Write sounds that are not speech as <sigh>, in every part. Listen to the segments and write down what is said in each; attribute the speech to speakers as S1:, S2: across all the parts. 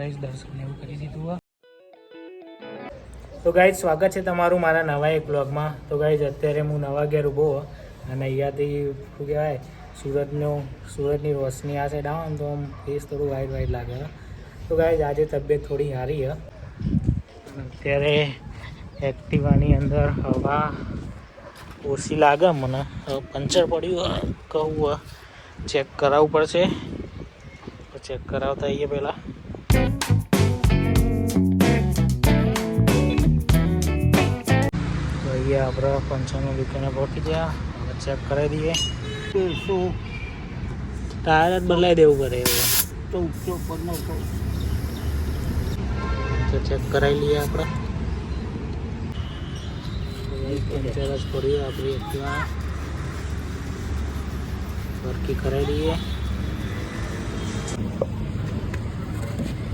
S1: Guys દર્શકને એવું કરી દીધું. તો ગાઈઝ, સ્વાગત છે તમારું મારા નવા એક બ્લોગમાં તો ગાઈઝ, અત્યારે હું નવા ઘેર ઊભો અને અહીંયાથી શું કહેવાય, સુરતનો, સુરતની રોશની આ સાઈડ આવો તો આમ ફેસ થોડું વાઈટ વાઈટ લાગે તો ગાઈઝ, આજે તબિયત થોડી સારી, હ અત્યારે એક્ટિવાની અંદર હવા ઓછી લાગે મને પંચર પડ્યું. કહું. ચેક કરાવવું પડશે ચેક કરાવતા આવીએ પહેલાં તો અહીંયા આપણે પંચરનું દુકાને પહોંચી ગયા હવે ચેક કરાવી દઈએ.
S2: શું?
S1: ટાયર જ બદલાઈ દેવું પડે એવું.
S2: પંદરસો
S1: તો ચેક કરાવી લઈએ આપણે. પંચર જ પડ્યું આપણી એક્ટિવા સરખી કરાવી દઈએ.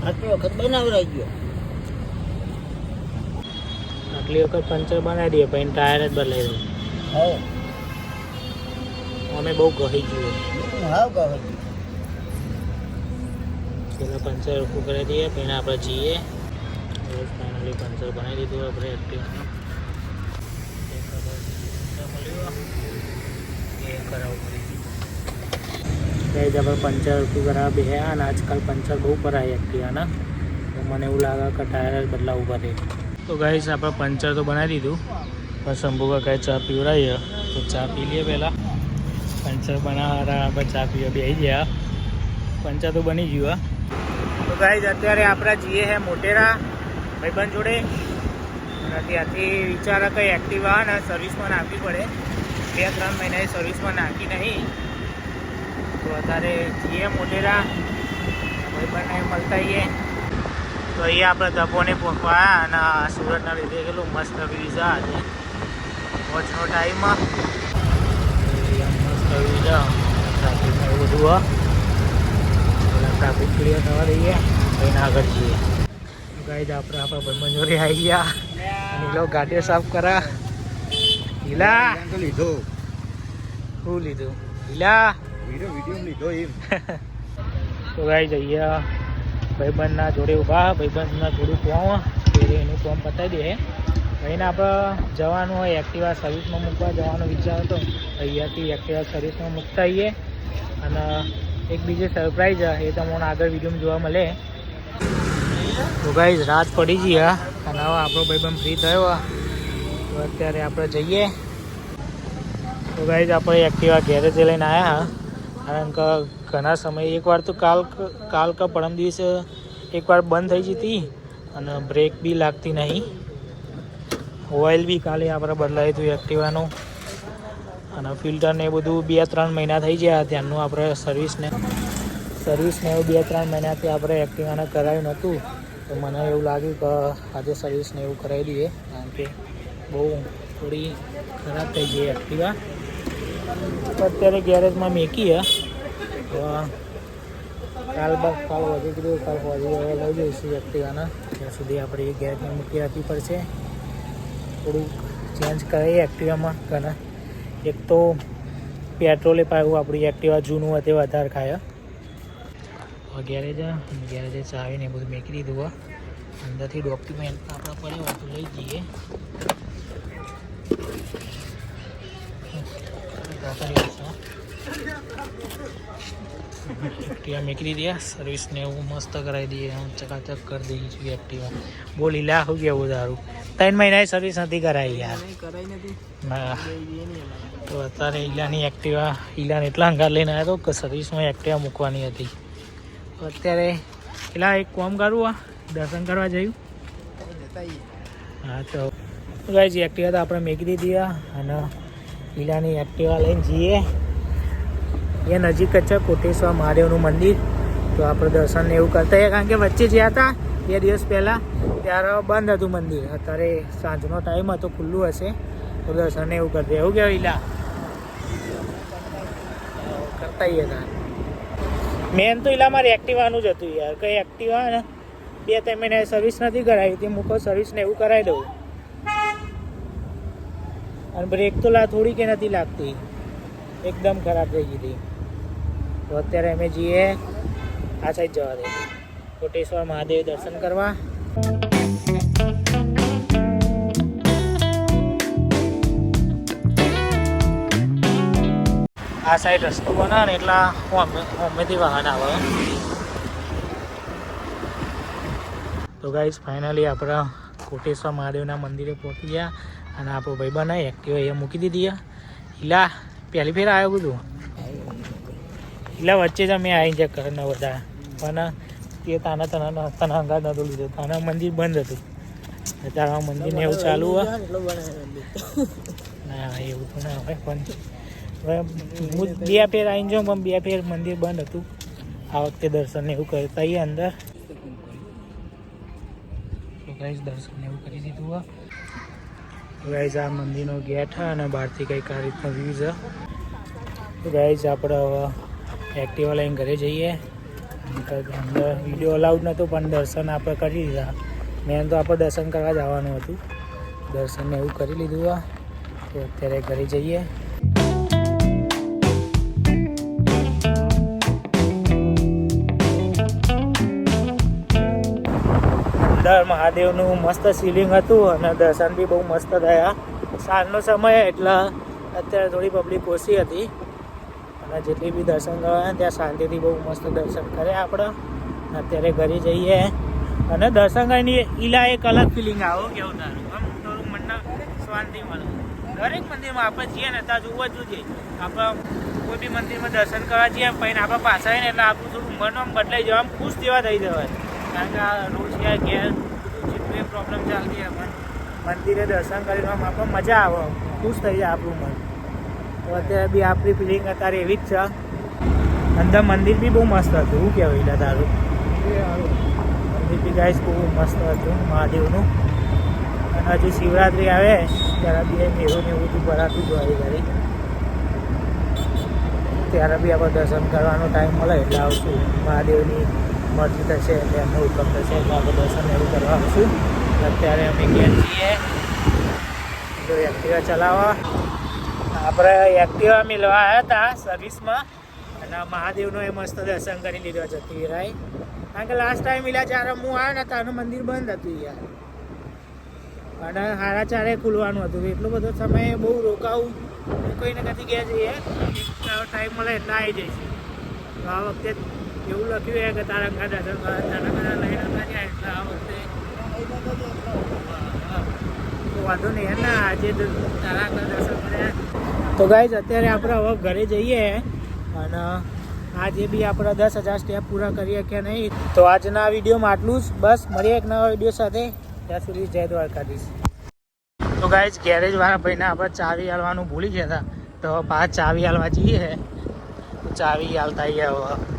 S2: આટલી વખત બનાવરાઈ ગયો.
S1: આટલી વખત પંચર બનાવી દઈએ પછી ટાયર જ બદલાઈ દઉં
S2: હા.
S1: અમે બહુ કહી ગયું.
S2: હાવ કહે.
S1: પેલા પંચર ઉભું કરી દઈએ પછી આપણે જઈએ. ફાઇનલી પંચર બનાવી દીધું આપણે એક્ટિવાનું ગઈ આપણે પંચર ઉભું કરાવવા બે અને આજકાલ પંચર બહુ કરાય એક્ટિવાના તો મને એવું લાગે કે ટાયર જ બદલાવવું પડે. તો ગાઈસ આપણે પંચર તો બનાવી દીધું. પણ શંભુ કાંઈ ચા પીવડાવીએ તો ચા પી લઈએ પહેલાં. પંચર બનાવવાના આપણે ચા પીવા બે ગયા. પંચર તો બની ગયું તો ગાઈઝ અત્યારે આપણા જઈએ હે મોટેરા ભાઈબંધ જોડે. અને ત્યાંથી વિચારે કંઈ એક્ટિવા ને સર્વિસમાં નાખવી પડે. બે ત્રણ મહિનાની સર્વિસમાં નાખી નહીં. તો અત્યારે જઈએ મોટેરા, ભાઈબંધને મળતા આવીએ. તો અહીંયા આપણે તપોને પહોંચવા અને સુરતના લીધે કેટલું મસ્ત વિઝા આજે. પહોંચનો ટાઈમ મસ્ત વિઝા ટ્રાફિક એવું બધું ટ્રાફિક ક્લિયર થવા દઈએ એના આગળ જઈએ. ગાઈડ આપણે આપણા ભાઈબંધ આવી ગયા. નીલો ગાડીઓ સાફ કરા. હિલા.
S2: લીધો.
S1: શું લીધું? હિલા.
S2: વીડિયો વીડિયો લીધો એમ. <laughs>
S1: તો ગાઈ જઈએ ભાઈબંધના જોડે ઊભા ભાઈબંધના થોડું એટલે એનું કોમ પતાવી દે અહીંને આપણે જવાનું હોય એક્ટિવા સર્વિસમાં મૂકવા જવાનો વિચાર હતો અહીંયાથી એક્ટિવા સર્વિસમાં મૂકતા આવીએ. અને એક બીજી સરપ્રાઈઝ એ તમને આગળ વિડીયોમાં જોવા મળે. તો ગાઈઝ રાત પડી ગઈ અને હવે આપણો ભાઈબંધ ફ્રી થયો. તો અત્યારે આપણે જઈએ. તો ગાઈઝ આપણે એક્ટિવા ગેરેજે લઈને આવ્યા કારણ કે ઘણા સમય એકવાર તો કાલ કાલ કા પરમ દિવસે એકવાર બંધ થઈ જતી અને બ્રેક બી લાગતી નહીં. ઓઇલ બી કાલે આપણે બદલાયું હતું એક્ટિવાનું અને ફિલ્ટરને એ બધું બે ત્રણ મહિના થઈ ગયા ત્યાંનું આપણે સર્વિસને સર્વિસને એવું બે ત્રણ મહિનાથી આપણે એક્ટિવાને કરાવ્યું નહોતું. તો મને એવું લાગ્યું કે આજે સર્વિસને એવું કરાવી દઈએ. કારણ કે બહુ થોડી ખરાબ થઈ ગઈ એક્ટિવા અત્યારે ગેરેજમાં મેકી હે તો બસ કાલ વધી ગયું કાલ વધી હવે લઈ જઈશું એક્ટિવાના ત્યાં સુધી આપણે એ ગેરેજમાં મૂકી રાખવી પડશે થોડુંક ચેન્જ કરાવીએ એક્ટિવામાં ઘણા એક તો પેટ્રોલે પાયું આપણી એક્ટિવા જૂનું હોય વધારે ખાય ગેરેજ ગેરેજે ચાવીને બધું મેકી દીધું અંદરથી ડોક્યુમેન્ટ આપણે પડે હોય તો લઈ જઈએ. એક્ટિવા મેકી દીધી સર્વિસને એવું મસ્ત કરાવી દઈએ. હું ચકાચક કરી દઈએ છું એક્ટિવા બોલ ઈલા શું કેવું તારું? ત્રણ મહિના સર્વિસ નથી કરાવી યાર. ના. તો અત્યારે ઈલાની એક્ટિવા ઈલાને એટલા અંગાર લઈને આવ્યો કે સર્વિસમાં એક્ટિવા મૂકવાની હતી. અત્યારે પેલા એક કોમ કરું આ દર્શન કરવા જયું હા તો ગાઈ એક્ટિવા તો આપણે મેકી દીધી અને ઈલાની એક્ટિવા લઈને જઈએ. એ નજીક જ છે, કોટેશ્વર મહાદેવનું મંદિર. તો આપણે દર્શન એવું કરતા હોઈએ. કારણ કે વચ્ચે ગયા હતા, બે દિવસ પહેલાં, ત્યારે બંધ હતું મંદિર. અત્યારે સાંજનો ટાઈમ હતો, ખુલ્લું હશે. તો દર્શન એવું કરતા એવું કહેવાય, ઈલા. કરતા હોઈએ મેન તો ઈલા મારે એક્ટિવાનું જ હતું યાર. કઈ એક્ટિવા ને? બે, ત્રણ મહિના સર્વિસ નથી કરાવી. તે મૂકો સર્વિસ ને એવું કરાવી દઉં. અને બ્રેક તો લા થોડી કે નથી લાગતી. એકદમ ખરાબ થઈ ગઈ હતી. તો અત્યારે અમે જઈએ આ સાઈડ જવા દઈએ. કોટેશ્વર મહાદેવ દર્શન કરવા. આ સાઈડ રસ્તો બનાવે ને એટલા હોમેથી વાહન આવે. તો ગાઈઝ ફાઇનલી આપણા કોટેશ્વર મહાદેવના મંદિરે પહોંચી ગયા અને આપણો ભાઈ બનાવી એક્ટિવા અહીંયા મૂકી દીધી ઈલા પહેલી ફેર આવ્યો બધું એટલે વચ્ચે જ અમે આવી જાય ઘરના બધા. પણ તે તાના તના તના અંગાત નહોતું લીધું. તાના મંદિર બંધ હતું. અત્યારે મંદિર ને એવું ચાલુ હોય. ના, એવું તો ના હોય, પણ હવે હું બે ફેર આવીને જાઉં, પણ બે ફેર મંદિર બંધ હતું. આ વખતે દર્શન એવું કરતા આવીએ અંદર. દર્શન એવું કરી દીધું હોય. ગાઈઝ આ મંદિરનો ગેટ અને બહારથી કંઈક આ રીતનો વ્યૂ છે. ગાઈઝ આપણે હવે એક્ટિવા લઈને ઘરે જઈએ. અંદર વીડિયો અલાઉડ નહોતું, પણ દર્શન આપણે કરી દીધા મેન તો આપણે દર્શન કરવા જવાનું હતું. દર્શન એવું કરી લીધું તો અત્યારે ઘરે જઈએ. અંદર મહાદેવનું મસ્ત સીલિંગ હતું અને દર્શન બી બહુ મસ્ત થયા. સાંજનો સમય એટલે અત્યારે થોડી પબ્લિક ઓછી હતી. અને જેટલી બી દર્શન કરવા ત્યાં શાંતિથી બહુ મસ્ત દર્શન કર્યા આપણે. અત્યારે ઘરે જઈએ. અને દર્શન કરીને ઈલા એક અલગ ફિલિંગ આવો કેવું તારું? આમ થોડું મનને શાંતિ મળે. દરેક મંદિરમાં આપણે જઈએ ને, ત્યાં જોવું જ જોઈએ. આપણે કોઈ બી મંદિરમાં દર્શન કરવા જઈએ પછી આપણે પાછા આવીને એટલે આપણું થોડું મન આમ બદલાઈ જવા આમ ખુશ જેવા થઈ જવાય. કારણ કે આ રોજ કે ઘેર જેટલી પ્રોબ્લેમ ચાલતી હોય મંદિરે દર્શન કરીને આમ આપણે મજા આવે. ખુશ થઈ જાય આપણું મન. અત્યારે બી આપણી ફિલિંગ અત્યારે એવી જ છે. અંદર મંદિર બી બહુ મસ્ત હતું. શું કહેવાય એટલે તારું? મંદિર બી ગાઈસ બહુ મસ્ત હતું મહાદેવનું. અને હજી શિવરાત્રિ આવે, ત્યારે બી મેળો ને એવું બધું ભરાતું જ હોય ઘરે. ત્યારે બી આપણે દર્શન કરવાનો ટાઈમ મળે એટલે આવશું. મહાદેવની મરજી થશે એટલે એમનો હુકમ થશે એટલે આપણે દર્શન એવું કરવા આવશું. અત્યારે અમે ઘેર છીએ. જો એક્ટિવા ચલાવવા. આપણે એક્ટિવા મિલવા આવ્યા હતા સર્વિસમાં અને મહાદેવનો એ મસ્ત દર્શન કરી લીધો છે તીરાય કારણ કે લાસ્ટ ટાઈમ મિલા જ્યારે હું આવ્યો ને ત્યારનું મંદિર બંધ હતું યાર. અને હારા ચારે ખુલવાનું હતું. એટલો બધો સમય બહુ રોકાવું કોઈ ને કદી ગયા જઈએ ટાઈમ મળે એટલે આવી જઈશ. આ વખતે એવું લખ્યું છે કે તારા દર્શન તારા ઘર લઈને આ વખતે વાંધો નહીં ના, આજે તારા દર્શન તો ગાઈઝ અત્યારે આપણે હવે ઘરે જઈએ અને આજે બી આપણે દસ હજાર સ્ટેપ પૂરા કરીએ કે નહીં? તો આજના વિડીયોમાં આટલું જ. બસ, મળીએ એક નવા વીડિયો સાથે. ત્યાં સુધી જય દ્વારકાધીશ. તો ગાઈઝ ગેરેજવાળા ભાઈને આપણે ચાવી હાલવાનું ભૂલી ગયા હતા. તો પાછ ચાવી હાલવા જઈએ. ચાવી હાલતા હવે.